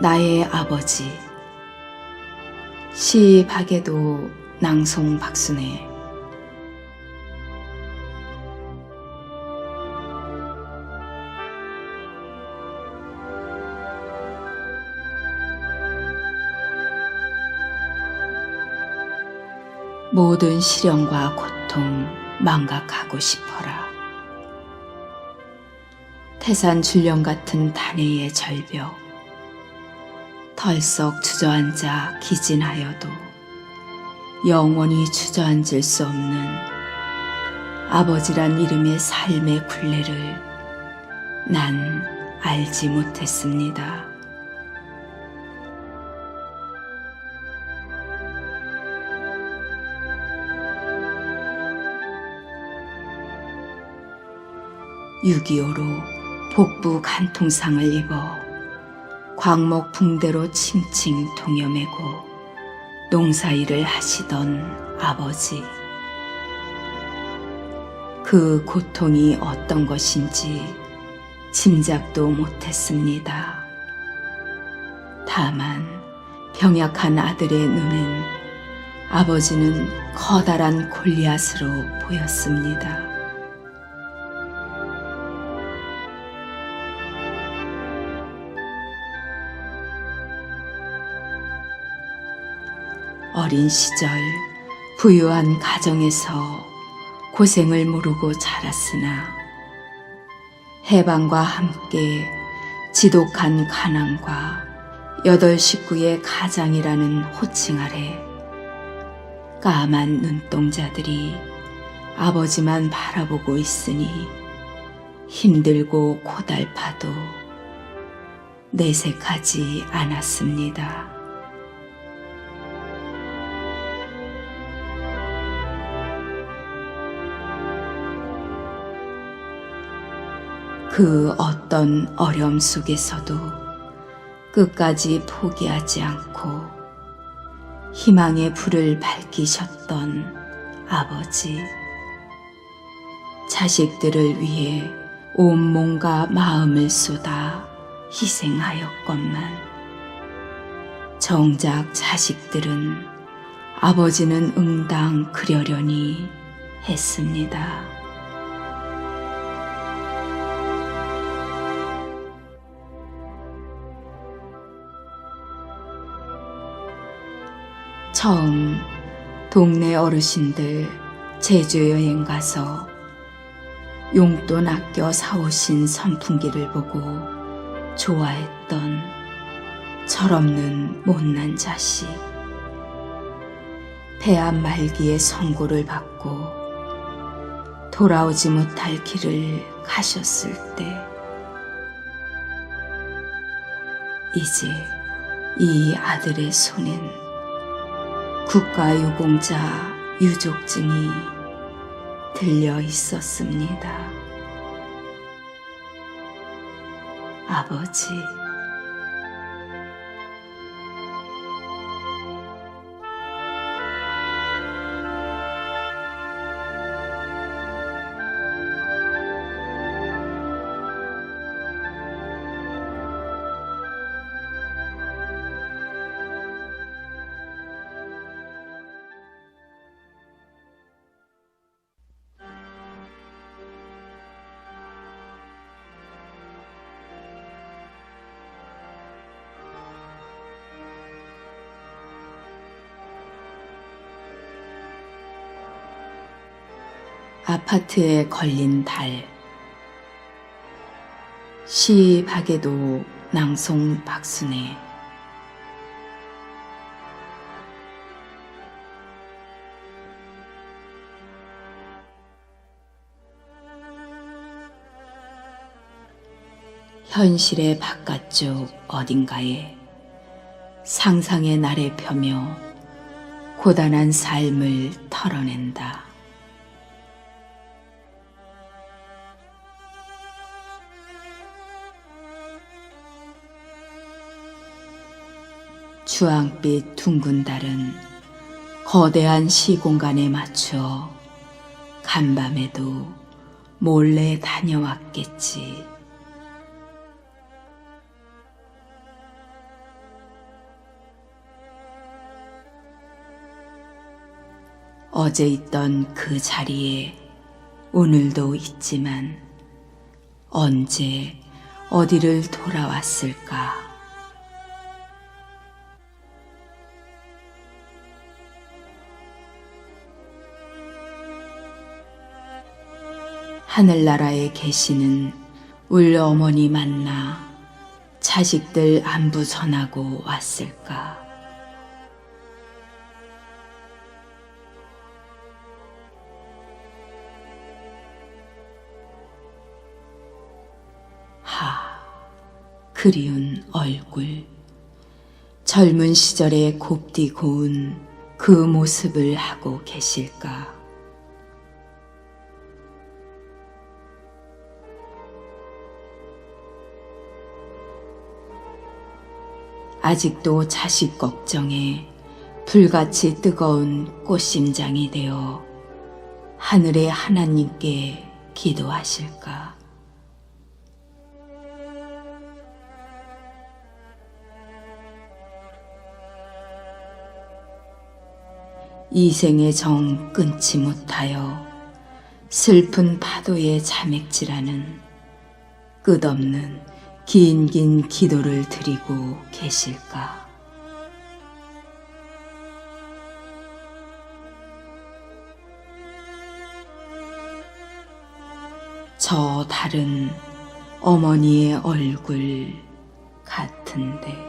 나의 아버지 시 박에도 낭송 박순애 모든 시련과 고통 망각하고 싶어라. 태산 줄령 같은 단해의 절벽, 덜썩 주저앉아 기진하여도 영원히 주저앉을 수 없는 아버지란 이름의 삶의 굴레를 난 알지 못했습니다. (6.25로) 복부 간통상을 입어 광목 붕대로 칭칭 동여매고 농사일을 하시던 아버지. 그 고통이 어떤 것인지 짐작도 못했습니다. 다만 병약한 아들의 눈엔 아버지는 커다란 골리앗으로 보였습니다. 어린 시절 부유한 가정에서 고생을 모르고 자랐으나 해방과 함께 지독한 가난과 여덟 식구의 가장이라는 호칭 아래 까만 눈동자들이 아버지만 바라보고 있으니 힘들고 고달파도 내색하지 않았습니다. 그 어떤 어려움 속에서도 끝까지 포기하지 않고 희망의 불을 밝히셨던 아버지. 자식들을 위해 온 몸과 마음을 쏟아 희생하였건만 정작 자식들은 아버지는 응당 그려려니 했습니다. 처음 동네 어르신들 제주 여행 가서 용돈 아껴 사오신 선풍기를 보고 좋아했던 철없는 못난 자식. 폐암 말기에 선고를 받고 돌아오지 못할 길을 가셨을 때 이제 이 아들의 손엔 국가유공자 유족증이 들려 있었습니다. 아버지, 아파트에 걸린 달. 시 박에도 낭송 박순애. 현실의 바깥쪽 어딘가에 상상의 날에 펴며 고단한 삶을 털어낸다. 주황빛 둥근 달은 거대한 시공간에 맞춰 간밤에도 몰래 다녀왔겠지. 어제 있던 그 자리에 오늘도 있지만 언제 어디를 돌아왔을까? 하늘나라에 계시는 울 어머니 만나 자식들 안부 전하고 왔을까? 하, 그리운 얼굴. 젊은 시절에 곱디 고운 그 모습을 하고 계실까? 아직도 자식 걱정에 불같이 뜨거운 꽃심장이 되어 하늘의 하나님께 기도하실까? 이생의 정 끊지 못하여 슬픈 파도에 자맥질하는 끝없는 긴긴 기도를 드리고 계실까? 저 다른 어머니의 얼굴 같은데.